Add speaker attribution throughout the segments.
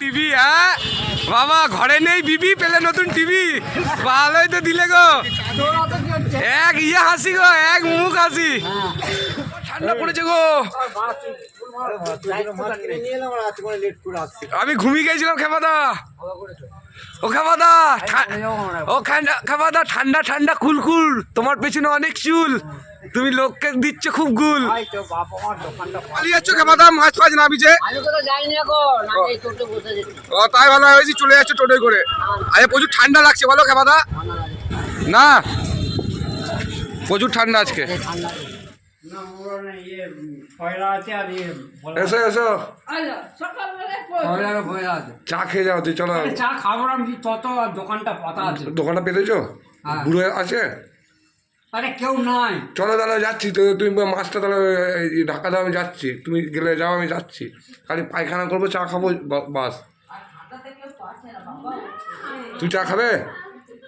Speaker 1: TV হ্যাঁ? বাবা, ঘরে নেই বিবি, পেলে নতুন টিভি। ভালোই তো দিলে গো। এক ইয়ে হাসি গো, এক মুখ হাসি। ঠান্ডা পড়েছে গো। আমি ঘুমিয়ে গেছিলাম খেপাদা ও খেপাদা ও ঠান্ডা খেপাদা ঠান্ডা ঠান্ডা কুলকুল তোমার পেছনে অনেক চুল। তুমি লোককে দিচ্ছ খুব গুল। মাছ ফাছ না ও। তাই ভালো হয়েছি চলে যাচ্ছে টোটোয় করে। আরে প্রচুর ঠান্ডা লাগছে বলো খেপাদা না প্রচুর ঠান্ডা আজকে। এসো এসো।
Speaker 2: পয়লার পয়লা আছে।
Speaker 1: চা খেয়ে যাও তুই চলো।
Speaker 2: চা খাব না আমি তত দোকানটা পাতা আছে।
Speaker 1: দোকানটা পেতেছো?
Speaker 2: হ্যাঁ।
Speaker 1: বুড়ো আছে?
Speaker 2: আরে কেউ নাই।
Speaker 1: চলো তাহলে যাচ্ছি তো তুমি মাছটা তাহলে ঢাকা দাও আমি যাচ্ছি। তুমি গেলে যাও আমি যাচ্ছি। খালি পায়খানা করব চা খাব বাস। তুই চা খাবে?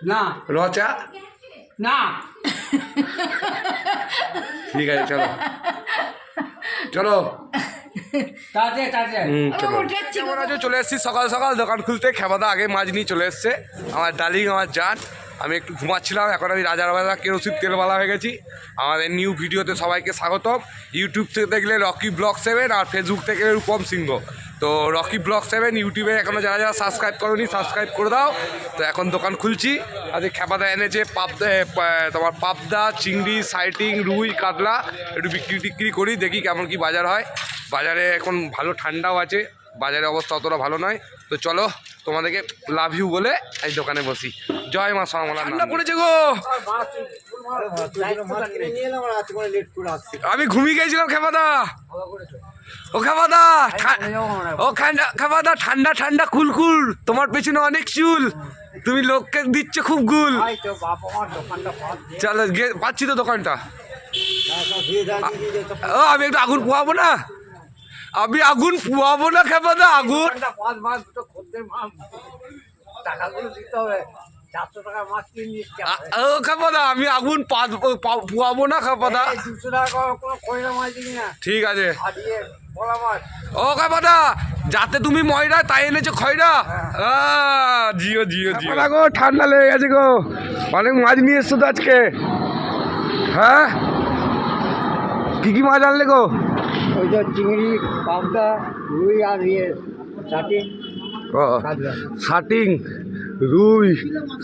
Speaker 2: না।
Speaker 1: র চা?
Speaker 2: না।
Speaker 1: ঠিক আছে চলো। চলো। চলো। এসেছি সকাল সকাল দোকান খুলতে। খেবাদা আগে মাছ নিয়ে চলে এসছে। আমার ডালিং আমার জান। আমি একটু ঘুমাচ্ছিলাম এখন আমি রাজারবাজার কেরোসিন তেলবালা হয়ে গেছি। আমাদের নিউ ভিডিওতে সবাইকে স্বাগতম। ইউটিউব থেকে দেখলে রকি ব্লগ সেভেন আর ফেসবুক থেকে রূপম সিংহ। তো রকি ব্লগ সেভেন ইউটিউবে এখনও যারা যারা সাবস্ক্রাইব করোনি সাবস্ক্রাইব করে দাও। তো এখন দোকান খুলছি। আজকে খেপাদা এনেছে পাবদা তোমার পাবদা চিংড়ি সাইটিং রুই কাতলা একটু বিক্রি টিক্রি করি দেখি কেমন কি বাজার হয়। বাজারে এখন ভালো ঠান্ডাও আছে বাজারের অবস্থা অতটা ভালো নয়। তো চলো তোমাদেরকে লাভ ইউ বলে এই দোকানে বসি। জয় মা সামলা ঠান্ডা পড়েছে গো! আমি ঘুমিয়ে গেছিলাম খেপাদা। ও খেপাদা ও খেপাদা ঠান্ডা ঠান্ডা কুলকুল তোমার পেছনে অনেক চুল। তুমি লোককে দিচ্ছ খুব গুল। চলো পাচ্ছি তো দোকানটা। ও আমি একটু আগুন পোয়াবো না? আমি আগুন পোয়াবো না খেপাদা আগুন। আমি আগুন পোয়াবো না খাপাদা ঠিক আছে। ও খাপাদা যাতে তুমি ময়রা তাই এনেছো খয়রা? জিও জিও জিও। গো ঠান্ডা লেগে গেছে গো। অনেক মাছ নিয়ে এসছো তো আজকে। হ্যাঁ? কি কি মাছ আনলে গো?
Speaker 2: ওই যে চিংড়ি পাবদা রুই আর ইয়ে চাটি
Speaker 1: ও শাটিং রুই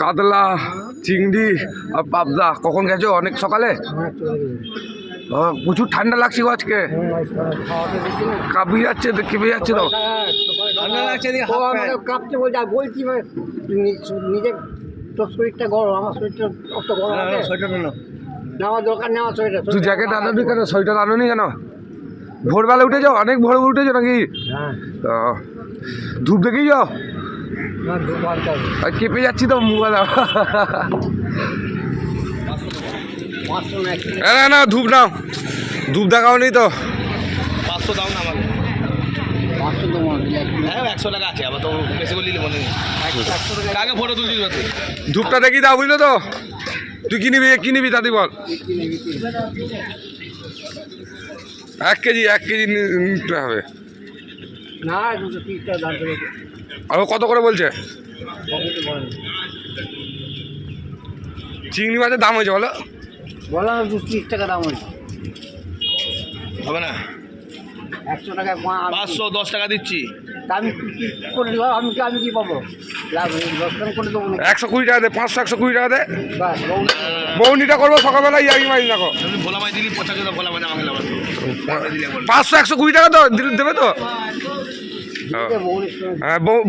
Speaker 1: কাতলা চিংড়ি আর পাবদা। কখন গেছো? অনেক সকালে? ও, প্রচুর ঠান্ডা লাগছে গো আজকে। কাঁপিয়ে যাচ্ছে তো কেঁপে যাচ্ছে তো।
Speaker 2: ঠান্ডা লাগছে কাঁপতে বলছে আর বলছি মানে নি- নিজে তোর শরীরটা গরম আমার শরীরটা অত গরম আছে? নেওয়া দরকার নেওয়া সোয়েটার
Speaker 1: তুই জ্যাকেট আনোনি কেন? সোয়েটার আনোনি কেন? ভোরবেলা উঠে যাও অনেক ভোর উঠেছো নাকি?
Speaker 2: হ্যাঁ।
Speaker 1: ধূপ দেখেই যাও আর কেঁপে যাচ্ছি তো মোবাইল
Speaker 2: পাঁচশো না
Speaker 1: না না ধূপ নাও। ধূপ দেখাও নি তো।
Speaker 3: পাঁচশো দাও না আমাকে।
Speaker 2: পাঁচশো
Speaker 3: হ্যাঁ একশো টাকা আছে আবার তো বেশি করে নিলে মনে নেই কাকে ফটো তুলছিস
Speaker 1: ধূপটা দেখি দাও বুঝলো তো? তুই কি নিবি কি নিবি দাদি বল। এক কেজি এক কেজি নিতে হবে। আর কত করে বলছে? চিংড়ি মাছের দাম হয়েছে বলো।
Speaker 2: বললাম দুশো তিরিশ টাকা দাম হয়েছে।
Speaker 3: হবে না?
Speaker 2: একশো টাকা
Speaker 3: পাঁচশো দশ টাকা দিচ্ছি।
Speaker 2: তা আমি করে দেবো আমি কি আমি কি পাবো? দশ টাকা করে দেবো
Speaker 1: একশো কুড়ি টাকা দে পাঁচশো একশো কুড়ি টাকা দে। বৌনিটা করব সকালবেলা ইয়ারি মারি দেখো।
Speaker 3: তুমি ভোলা মাছ দিলি পঁচাশি বল
Speaker 1: একশো কুড়ি টাকা তো দিলে- দেবে তো?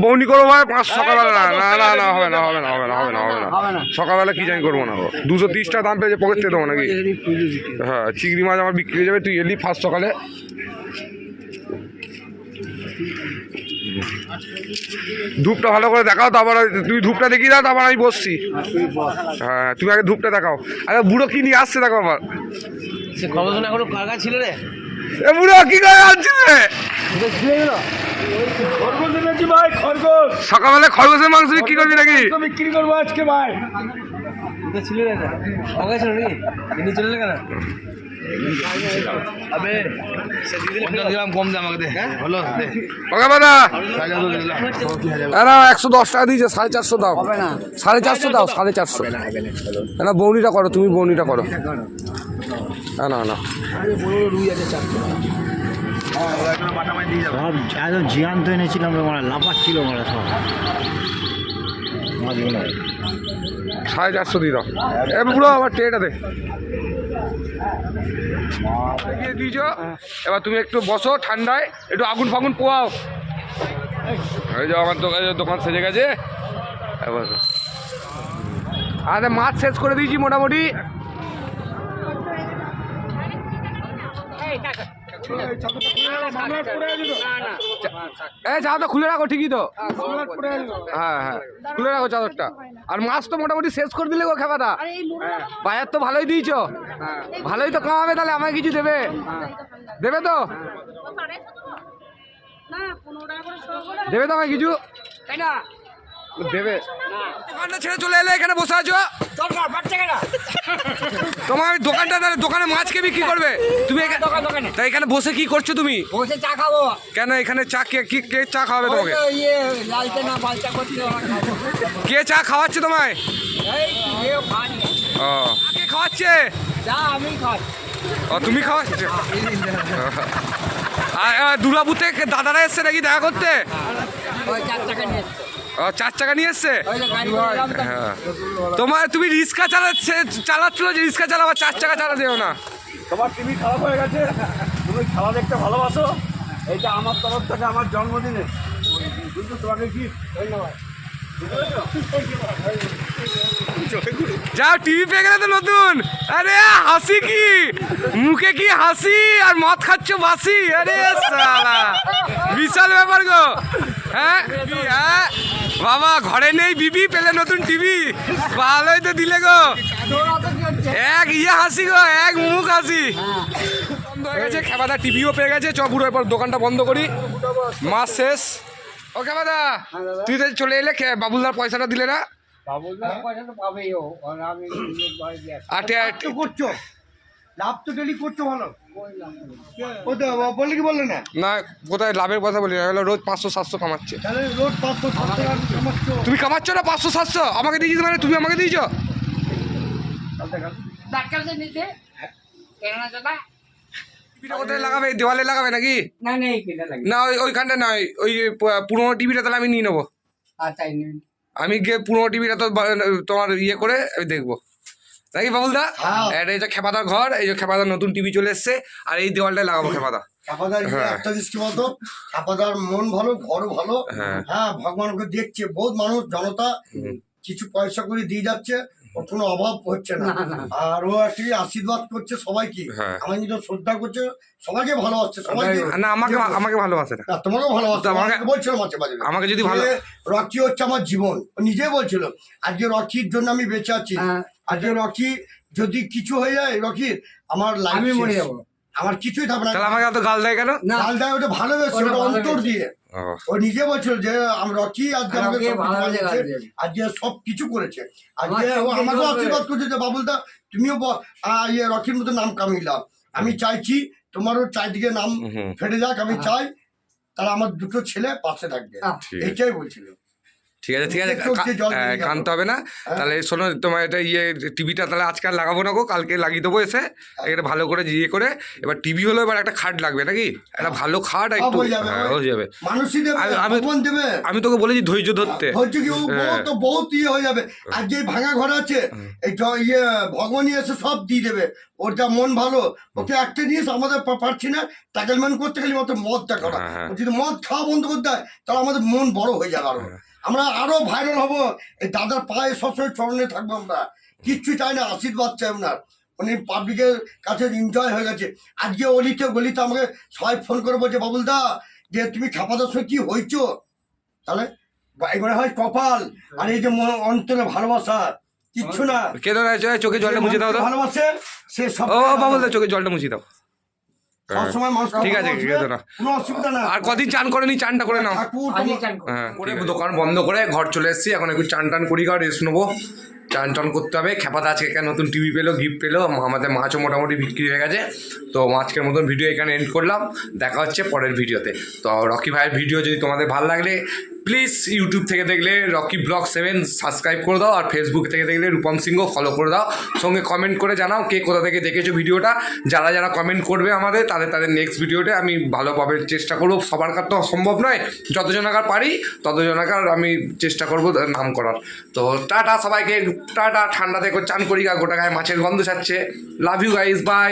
Speaker 1: বৌনি করব ভাই পাঁচশো সকালবেলা। না না না না হবে না হবে না হবে না হবে না। হবে না। সকালবেলা কি জানি করব না গো। দুশো তিরিশ টাকা দাম পেয়েছে পকেট থেকে দেবো নাকি? হ্যাঁ চিংড়ি মাছ আমার বিক্রি হয়ে যাবে তুই এলি ফার্স্ট সকালে। ধূপটা ভালো করে দেখাও তারপর তুই ধূপটা দেখিয়ে দাও তারপর আমি বসছি। হ্যাঁ তুমি আগে ধূপটা দেখাও। আরে বুড়ো কি নিয়ে আসছে দেখো আবার।
Speaker 3: সে গবেষণা এখনও কাকা ছিল রে?
Speaker 1: এ বুড়ো কি করে আনছিস রে
Speaker 4: খরগোশ এনেছি ভাই খরগোশ
Speaker 1: সকালবেলা খরগোশের মাংস বিক্রি করবি নাকি?
Speaker 4: বিক্রি করব আজকে ভাই
Speaker 3: ছিল ছিল নাকি চলে কেন কম আমাকে দে হলো দে
Speaker 1: না একশো দশ টাকা দিয়েছে সাড়ে চারশো দাও। সাড়ে চারশো দাও সাড়ে চারশো। না বৌনিটা করো তুমি বৌনিটা করো। না না না।
Speaker 5: সব একদম জিয়ান্ত এনেছিলাম রে মানে লাফাচ্ছিল মানে সব।
Speaker 1: সাড়ে চারশো দিয়ে দাও। এ পুরো আবার ট্রেটা দে। দিয়ে দিয়েছ? এবার তুমি একটু বসো ঠান্ডায় একটু আগুন ফাগুন পোয়াও এই যে আমার দোকান দোকান সেজে গেছে। এবার আরে মাছ শেষ করে দিয়েছি মোটামুটি। এই চাদরটা খুলে রাখো ঠিকই তো হ্যাঁ হ্যাঁ খুলে রাখো চাদরটা আর মাছ তো মোটামুটি শেষ করে দিলে গো খেপাটা বাজার তো ভালোই দিয়েছ ভালোই তো কামাবে তাহলে আমায় কিছু দেবে দেবে তো দেবে তো আমায় কিছু
Speaker 2: তাই না
Speaker 1: দেবে। দোকানটা ছেড়ে চলে এলে এখানে বসে আছো?
Speaker 2: দরকার বাচ্চা কেনা?
Speaker 1: তোমার দোকানটা দোকানে মাছকে বিক্রি করবে? তুমি এখানে
Speaker 2: দোকান
Speaker 1: এখানে বসে কি করছ তুমি?
Speaker 2: বসে চা খাব।
Speaker 1: কেন এখানে চা কে কি কে চা খাওয়াবে তোমাকে?
Speaker 2: তো ইয়ে।
Speaker 1: কে চা খাওয়াচ্ছে তোমায়?
Speaker 2: এই
Speaker 1: ও। কে খাওয়াচ্ছে?
Speaker 2: চা আমি খাই।
Speaker 1: ও তুমি খাওয়াচ্ছ? আর দুর্গাপুর থেকে দাদারা এসছে নাকি দেখা করতে? ও চার চাকা নিয়ে এসছে। হ্যাঁ। তোমার তুমি রিক্সা চালাচ্ছে চালাচ্ছিল যে রিক্সা চালাবার চার চাকা চালা দেও না।
Speaker 4: তোমার টিভি খারাপ হয়ে গেছে? তুমি খেলা দেখতে ভালোবাসো? এইটা আমার তরফ থেকে আমার জন্মদিনে। কিন্তু তোমাকে কি ধন্যবাদ।
Speaker 1: যাও টিভি পেয়ে গেলে তো নতুন। আরে হাসি কি? মুখে কি হাসি আর মদ খাচ্ছ বাসি? আরে বিশাল ব্যাপার গো। হ্যাঁ? হ্যাঁ? বাবা ঘরে নেই বিবি পেলে নতুন টিভি ভালোই তো দিলে গো? এক ইয়ে হাসি গো এক মুখ হাসি। বন্ধ হয়ে গেছে খেবাদা টিভিও পেয়ে গেছে। চ পুরো এবার দোকানটা বন্ধ করি। মাস শেষ। ও খেবাদা তুই তো চলে এলে বাবুলদার পয়সাটা দিলে না?
Speaker 2: পয়সা তো পাবেই ও। আর আমি
Speaker 4: লাভ তো ডেলি করছ ভালো ও তো বললে কি বললে না?
Speaker 1: না কোথায় লাভের কথা বলি না হলো রোজ পাঁচশো সাতশো কামাচ্ছে।
Speaker 4: তাহলে রোজ পাঁচশো সাতশো
Speaker 1: তুমি কামাচ্ছ না পাঁচশো সাতশো? আমাকে দিয়েছিস মানে তুমি আমাকে দিয়েছ?
Speaker 2: ডাক্তারদের নিতে? কেন না দাদা?
Speaker 1: টিভিটা কোথায় লাগাবে? দেওয়ালে লাগাবে নাকি?
Speaker 2: না
Speaker 1: না ওই ওইখানটা নয় ওই পুরোনো টিভিটা তাহলে আমি নিয়ে নেব।
Speaker 2: আচ্ছা।
Speaker 1: আমি গিয়ে পুরোনো টিভিটা তো তোমার ইয়ে করে আমি দেখব। নাকি বাবুলদা? এটা এই যে খেপাদার ঘর এই যে খেপাদার নতুন টিভি চলে এসছে আর এই দেওয়ালটায় লাগাবো খেপাদা।
Speaker 6: আপাদার
Speaker 1: হ্যাঁ।
Speaker 6: একটা জিনিস কি বলতো আপাদার মন ভালো ঘর ভালো?
Speaker 1: হ্যাঁ।
Speaker 6: হ্যাঁ ভগবানকে দেখছে বহুত মানুষ জনতা কিছু পয়সা করে দিয়ে যাচ্ছে ওর কোনো অভাব হচ্ছে না। আর ও একটি আশীর্বাদ করছে সবাইকে।
Speaker 1: হ্যাঁ।
Speaker 6: আমার শ্রদ্ধা করছে সবাইকে ভালোবাসছে সবাইকে
Speaker 1: না আমাকে আমাকে ভালোবাসে না
Speaker 6: ভালোবাসছে
Speaker 1: আমাকে-
Speaker 6: আমাকে বলছিল মাঝে মাঝে।
Speaker 1: আমাকে যদি ভালো-
Speaker 6: রকি হচ্ছে আমার জীবন। ও নিজেই বলছিল আজকে রকির জন্য আমি বেঁচে আছি।
Speaker 2: হ্যাঁ।
Speaker 6: আজকে রকি যদি কিছু হয়ে যায় রকির আমার লাইফ
Speaker 2: আমি মরে যাব।
Speaker 6: আমার কিছুই থাকবে না।
Speaker 1: তাহলে আমাকে এত গাল দেয় কেন?
Speaker 2: না।
Speaker 6: লাল দায় ওটা ভালোবেসে
Speaker 2: ওটা
Speaker 6: অন্তর দিয়ে।
Speaker 1: ও,
Speaker 6: নিজে বলছিল যে আমরা রকি আজকে
Speaker 2: আর
Speaker 6: আমাকে
Speaker 2: গাল।
Speaker 6: আজকে সব কিছু করেছে। আজকে আমাকেও আশীর্বাদ করছে যে বাবুলদা তুমিও ইয়ে রকির মতো নাম কামিলাম আমি চাইছি তোমারও চারদিকে নাম ফেটে যাক আমি চাই তাহলে আমার দুটো ছেলে পাশে থাকবে। এটাই বলছিল।
Speaker 1: ঠিক আছে ঠিক আছে। কানতে হবে না। তাহলে শোনো তোমার এটা ইয়ে টিভিটা তাহলে আজকে আর লাগাবো না গো কালকে লাগিয়ে দেবো এসে। এটা ভালো করে ইয়ে করে এবার টিভি হলো এবার একটা খাট লাগবে নাকি? একটা ভালো খাট একটু।
Speaker 6: হয়ে যাবে,
Speaker 1: হ্যাঁ, হয়ে আমি- তোকে বলেছি ধৈর্য ধরতে। হ্যাঁ।
Speaker 6: বহুত ইয়ে হয়ে যাবে। আর যে ভাঙা ঘর আছে এই ইয়ে ভগবানই এসে সব দিয়ে দেবে। ওর যা মন ভালো ওকে একটা জিনিস আমাদের পারছি না ট্যাকেলম্যান করতে গেলে মতো মদ দেখা
Speaker 1: হ্যাঁ, হ্যাঁ।
Speaker 6: ও যদি মদ খাওয়া বন্ধ করতে হয় তাহলে আমাদের মন বড় হয়ে যাবে আরও। আমরা আরও ভাইরাল হব। এই দাদার পায়ে সবসময় চরণে থাকব আমরা। কিচ্ছু চাই না আশীর্বাদ চাই ওনার। উনি পাবলিকের কাছে এনজয় হয়ে গেছে। আজকে অলিতে গলিতে আমাকে সবাই ফোন করে বলছে বাবুল দা যে তুমি খাপাদার সঙ্গে কি হয়েছো? তাহলে এবারে হয় কপাল। আর এই যে অন্তরে ভালোবাসা কিচ্ছু না।
Speaker 1: কে ধরে চোখে জলটা মুছে দাও
Speaker 6: ভালোবাসে সে সব
Speaker 1: ও বাবুল দা চোখে জলটা মুছে দাও। ঠিক আছে, ঠিক আছে, না। আর কদিন চান করেনি চানটা করে নাও। হ্যাঁ করে দোকান বন্ধ করে ঘর চলে এসেছি। এখন একটু চান টান করি আর রেস্ট নেব। চান টান করতে হবে। খেপাতে আজকে একটা নতুন টিভি পেল গিফট পেল। আমাদের মাছও মোটামুটি বিক্রি হয়ে গেছে। তো আজকের মতন ভিডিও এখানে এন্ড করলাম। দেখা হচ্ছে পরের ভিডিওতে। তো রকি ভাইয়ের ভিডিও যদি তোমাদের ভালো লাগলে প্লিজ ইউটিউব থেকে দেখলে রকি ব্লগ সেভেন সাবস্ক্রাইব করে দাও আর ফেসবুক থেকে দেখলে রূপম সিংহ ফলো করে দাও। সঙ্গে কমেন্ট করে জানাও কে কোথা থেকে দেখেছ ভিডিওটা। যারা যারা কমেন্ট করবে আমাদের, তাদের তাদের নেক্সট ভিডিওতে আমি ভালোভাবে চেষ্টা করব। সবার কার তো সম্ভব নয় যতজনাকার পারি ততজনাকার আমি চেষ্টা করব নাম করার তো টাটা সবাইকে, টাটা ঠান্ডা থেকে চান করি গা গোটা গায়ে মাছের গন্ধ ছাড়ছে। Love you guys bye